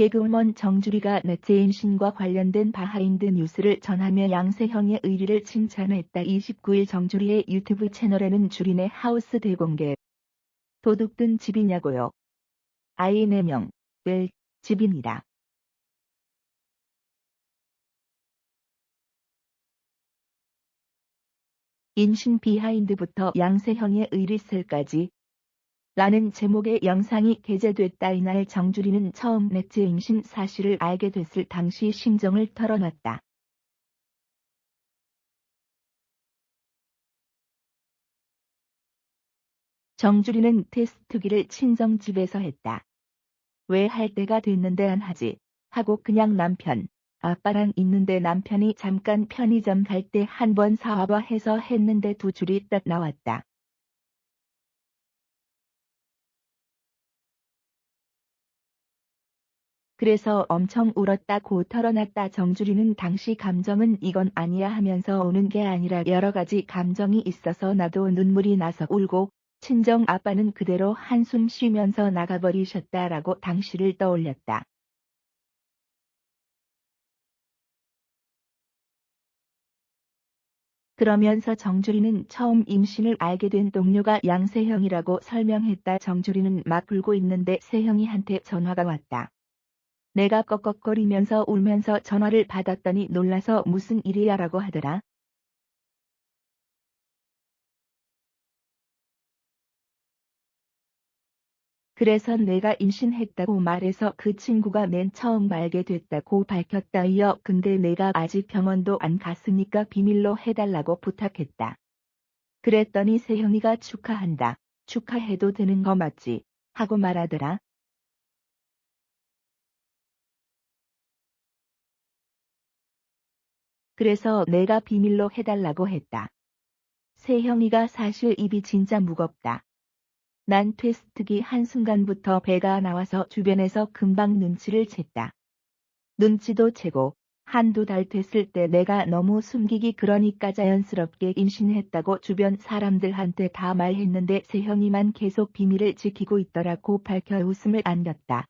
개그우먼 정주리가 넷째 임 신과 관련된 바하인드 뉴스를 전하며 양세형의 의리를 칭찬했다. 29일 정주리의 유튜브 채널에는 주린의 하우스 대공개. 도둑 든 집이냐고요. 아이 4명, 을, 집입니다. 임신 비하인드부터 양세형의 의리설까지 라는 제목의 영상이 게재됐다. 이날 정주리는 처음 넷째 임신 사실을 알게 됐을 당시 심정을 털어놨다. 정주리는 테스트기를 친정 집에서 했다. 왜 할 때가 됐는데 안 하지? 하고 그냥 남편, 아빠랑 있는데 남편이 잠깐 편의점 갈 때 한 번 사와봐 해서 했는데 두 줄이 딱 나왔다. 그래서 엄청 울었다고 털어놨다. 정주리는 당시 감정은 이건 아니야 하면서 우는 게 아니라 여러 가지 감정이 있어서 나도 눈물이 나서 울고 친정 아빠는 그대로 한숨 쉬면서 나가버리셨다라고 당시를 떠올렸다. 그러면서 정주리는 처음 임신을 알게 된 동료가 양세형이라고 설명했다. 정주리는 막 울고 있는데 세형이한테 전화가 왔다. 내가 꺽꺽거리면서 울면서 전화를 받았더니 놀라서 무슨 일이야 라고 하더라. 그래서 내가 임신했다고 말해서 그 친구가 맨 처음 알게 됐다고 밝혔다. 이어 근데 내가 아직 병원도 안 갔으니까 비밀로 해달라고 부탁했다. 그랬더니 세형이가 축하한다. 축하해도 되는 거 맞지? 하고 말하더라. 그래서 내가 비밀로 해달라고 했다. 세형이가 사실 입이 진짜 무겁다. 난 테스트기 한순간부터 배가 나와서 주변에서 금방 눈치를 챘다. 눈치도 채고 한두 달 됐을 때 내가 너무 숨기기 그러니까 자연스럽게 임신했다고 주변 사람들한테 다 말했는데 세형이만 계속 비밀을 지키고 있더라고 밝혀 웃음을 안겼다.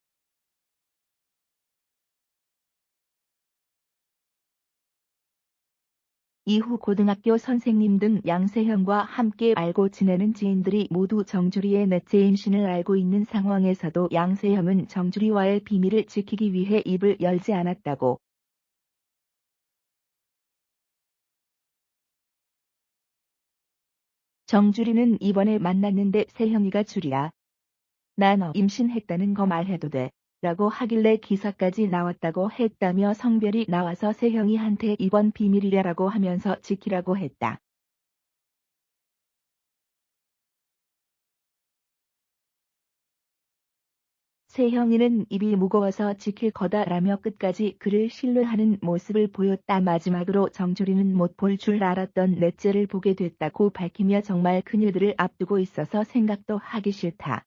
이후 고등학교 선생님 등 양세형과 함께 알고 지내는 지인들이 모두 정주리의 넷째 임신을 알고 있는 상황에서도 양세형은 정주리와의 비밀을 지키기 위해 입을 열지 않았다고. 정주리는 이번에 만났는데 세형이가 줄이야. 난 임신했다는 거 말해도 돼. 라고 하길래 기사까지 나왔다고 했다며 성별이 나와서 세형이한테 이번 비밀이라고 하면서 지키라고 했다. 세형이는 입이 무거워서 지킬 거다라며 끝까지 그를 신뢰하는 모습을 보였다. 마지막으로 정주리는 못 볼 줄 알았던 넷째를 보게 됐다고 밝히며 정말 그녀들을 앞두고 있어서 생각도 하기 싫다.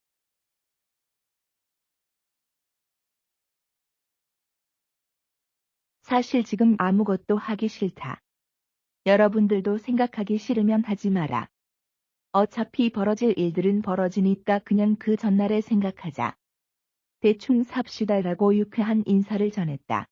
사실 지금 아무것도 하기 싫다. 여러분들도 생각하기 싫으면 하지 마라. 어차피 벌어질 일들은 벌어지니까 그냥 그 전날에 생각하자. 대충 삽시다라고 유쾌한 인사를 전했다.